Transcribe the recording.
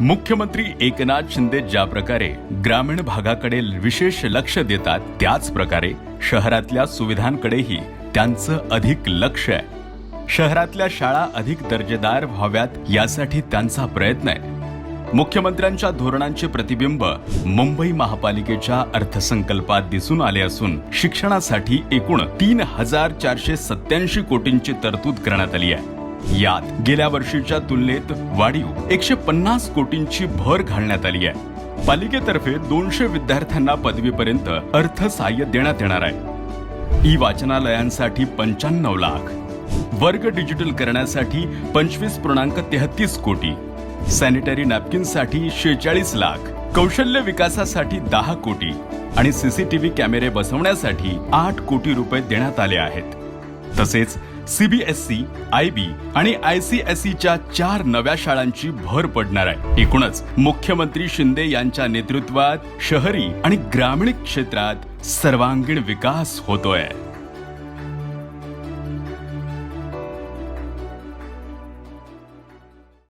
मुख्यमंत्री एकनाथ शिंदे ज्या प्रकारे ग्रामीण भागाकडे विशेष लक्ष देतात त्याच प्रकारे शहरातल्या सुविधांकडेही त्यांचं अधिक लक्ष आहे. शहरातल्या शाळा अधिक दर्जेदार व्हाव्यात यासाठी त्यांचा प्रयत्न आहे. मुख्यमंत्र्यांच्या धोरणांचे प्रतिबिंब मुंबई महापालिकेच्या अर्थसंकल्पात दिसून आले असून शिक्षणासाठी एकूण तीन हजार चारशे सत्याऐंशी कोटींची तरतूद करण्यात आली आहे. यात गेल्या वर्षीच्या तुलनेत वाढीव एकशे पन्नास कोटींची भर घालण्यात आली आहे. पालिकेतर्फे दोनशे विद्यार्थ्यांना पदवीपर्यंत अर्थसहाय्य देण्यात येणार आहे. ई वाचनालयांसाठी पंच्याण्णव लाख. वर्ग डिजिटल करण्यासाठी पंचवीस पूर्णांक तेहतीस कोटी. सॅनिटरी नॅपकिनसाठी शेचाळीस लाख. कौशल्य विकासासाठी दहा कोटी. आणि सीसीटीव्ही कॅमेरे बसवण्यासाठी आठ कोटी रुपये देण्यात आले आहेत. तसेच सीबीएसई आय बी आणि आय सी एस च्या चार नव्या शाळांची भर पडणार आहे. एकूणच मुख्यमंत्री शिंदे यांच्या नेतृत्वात शहरी आणि ग्रामीण क्षेत्रात सर्वांगीण विकास होतोय.